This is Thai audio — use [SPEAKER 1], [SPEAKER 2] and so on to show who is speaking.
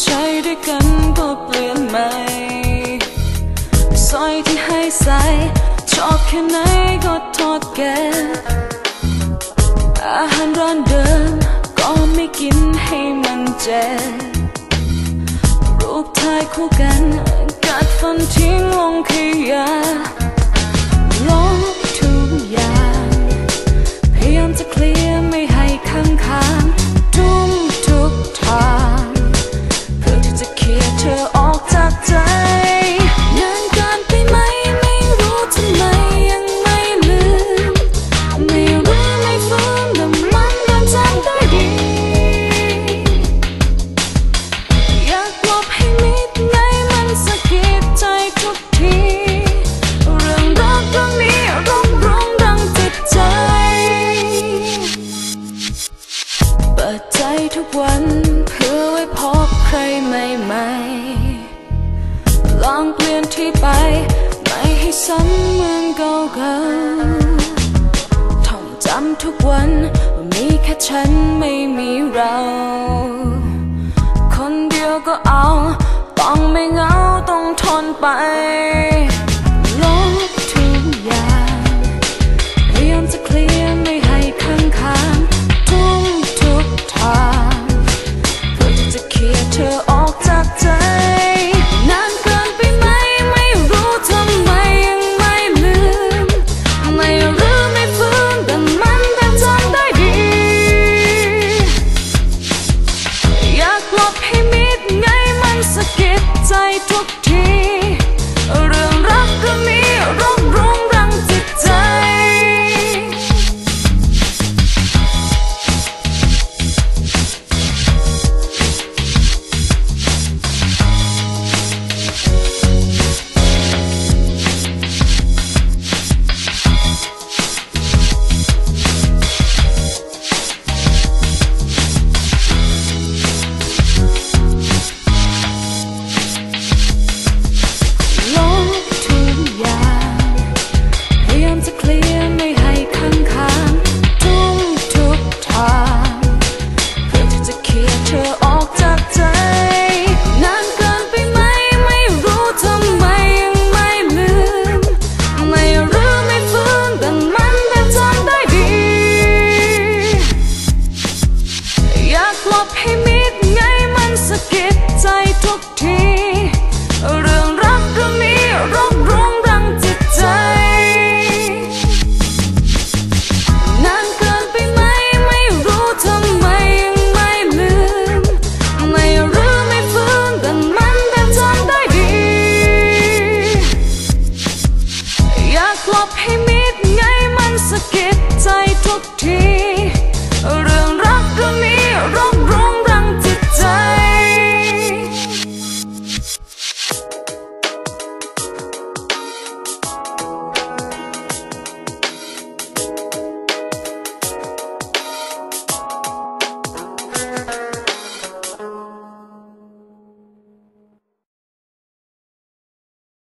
[SPEAKER 1] ใช้ด้วยกันก็เปลี่ยนใหม่สร้อยที่ให้ใส่ชอบแค่ไหนก็ทอดแกอาหารร้านเดิมก็ไม่กินให้มันเจ็บรูปถ่ายคู่กัน กัดฟันทิ้งลงขยะ ปิดใจทุกวัน เพื่อไว้พบใครใหม่ๆ ลองเปลี่ยนที่ไป ไม่ให้ซ้ำเมืองเก่าๆท่องจำทุกวันว่ามีแค่ฉันไม่มีเรา คนเดียวก็เอา ต้องไม่เหงาต้องทนไป took tears. กลบให้มิดไงมันสะกิดใจทุกที เรื่องรักก็มีร้อ